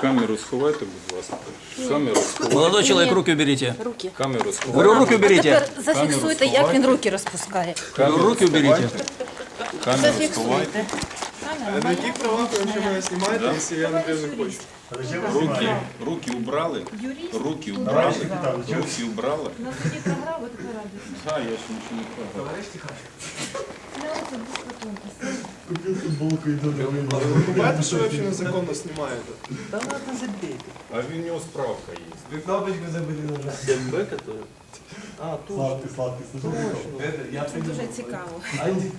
Камеру сховайте, будь ласка. Камеру сховайте. Молодой человек, руки уберите. Руки. Камеру сховайте. Говорю, руки уберите. Тепер зафіксуйте, як він руки розпускає. Камеру Руки уберите. сховайте. Камеру сховайте. Зафіксуйте. На яких правах ви вообще мене знімаєте, якщо я, наприклад, не хочу? Руки, руки убрали. Руки убрали. Руки убрали. На суді програв, от порадуйся. Да, я ще нічого не програв. Ви знаєте, що ви взагалі незаконно знімаєте? А в нього справка є. Вы кнопочку забыли нажать. ДМБ, который? А, Сладкий, сладкий. Это, я Це дуже цікаво. Анди,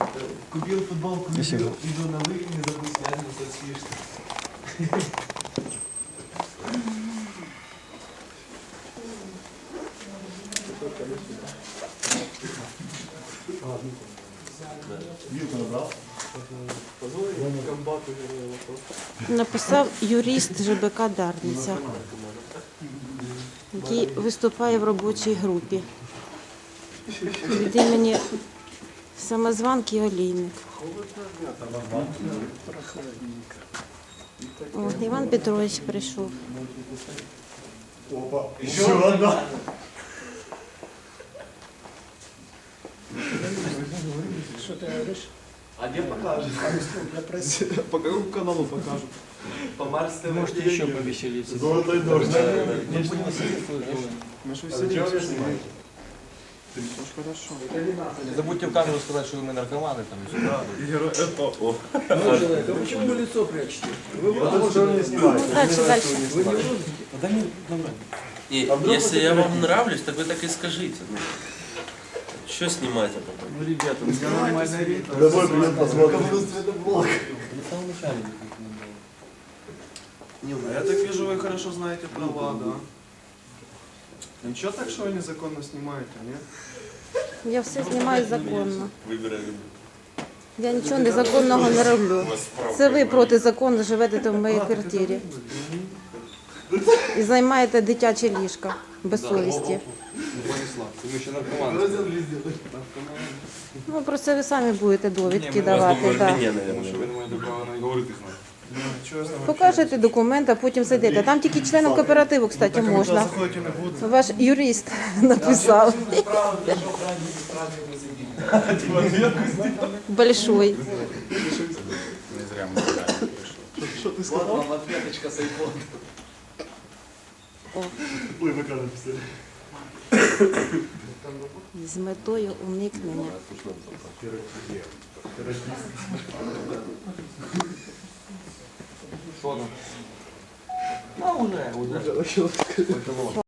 купил футболку, иду, иду на выгон, не забыл снять, но соцвишь. Написав юрист ЖБК Дарниця, який виступає в робочій групі. Від імені самозванки Олійник. Іван Петрович прийшов. Опа, еще одна. А где покажешь? По какому каналу покажут? По Марс ТВ. Можете еще повеселиться. Золотой дождь. Мы же А вы снимаете? хорошо. Не забудьте в камеру сказать, что вы наркоманы там. и всё. Герой, это, о. Почему вы лицо прячете? Вы не снимаете. Дальше, дальше. И А вдруг если это я вам нравлюсь, так вы так и скажите. Ну, что снимать а потом? Ну, ребята, у меня нормальная речь. Давай привет посмотрим. Это блог. А я так вижу, вы хорошо знаете права, да? Ничего так, что вы незаконно снимаете, нет? Я все знімаю законно. Выбирали. Я нічого незаконного не роблю. Це ви протизаконно живете в моїй квартирі. І займаєте дитяче ліжко без совісті. Ну про це ви самі будете довідки давати. Покажете документ, а потім сидите. Там тільки членам кооперативу, кстати, можна. Ваш юрист написав. Большой. Не зря ми прийшли. Вот вам Ой, вы писали. З метою уникнення. Ну, уже, уже.